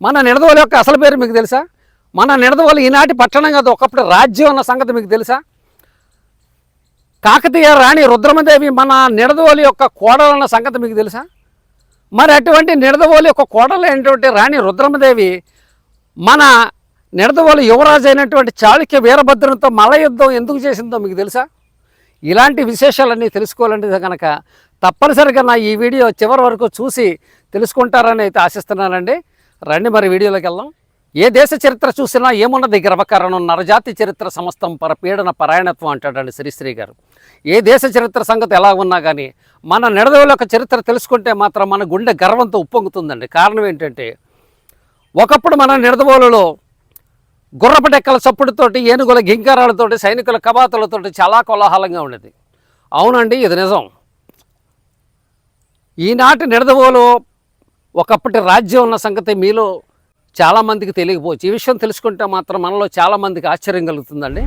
మన నిడదవోలు యొక్క అసలు పేరు మీకు తెలుసా? మన నిడదవోలు ఈనాటి పట్టణం కాదు ఒకప్పుడు రాజ్యం అన్న సంగతి మీకు తెలుసా? కాకతీయ రాణి రుద్రమదేవి మన నిడదవోలు యొక్క కోడలన్న సంగతి మీకు తెలుసా? మరి అటువంటి నిడదవోలు యొక్క కోడలు అయినటువంటి రాణి రుద్రమదేవి మన నిడదవోలు యువరాజు అయినటువంటి చాళుక్య వీరభద్రునితో మల యుద్ధం ఎందుకు చేసిందో మీకు తెలుసా? ఇలాంటి విశేషాలన్నీ తెలుసుకోవాలంటే కనుక తప్పనిసరిగా నా ఈ వీడియో చివరి వరకు చూసి తెలుసుకుంటారని అయితే ఆశిస్తున్నానండి. రండి మరి వీడియోలోకి వెళ్దాం. ఏ దేశ చరిత్ర చూసినా ఏమున్నది గర్వకారణం? నరజాతి చరిత్ర సమస్తం పరపీడన పరాయణత్వం అంటాడండి శ్రీశ్రీ గారు. ఏ దేశ చరిత్ర సంగతి ఎలా ఉన్నా కానీ మన నిడదవుల యొక్క చరిత్ర తెలుసుకుంటే మాత్రం మన గుండె గర్వంతో ఉప్పొంగుతుందండి. కారణం ఏంటంటే ఒకప్పుడు మన నిడదవోలులో గుర్రపటెక్కల చప్పుడుతోటి ఏనుగుల గింకారాలతోటి సైనికుల కబాతులతోటి చాలా కోలాహలంగా ఉండేది. అవునండి ఇది నిజం. ఈనాటి నిడదవోలు ఒకప్పటి రాజ్యం ఉన్న సంగతి మీలో చాలామందికి తెలియకపోవచ్చు. ఈ విషయం తెలుసుకుంటే మాత్రం మనలో చాలామందికి ఆశ్చర్యం కలుగుతుందండి.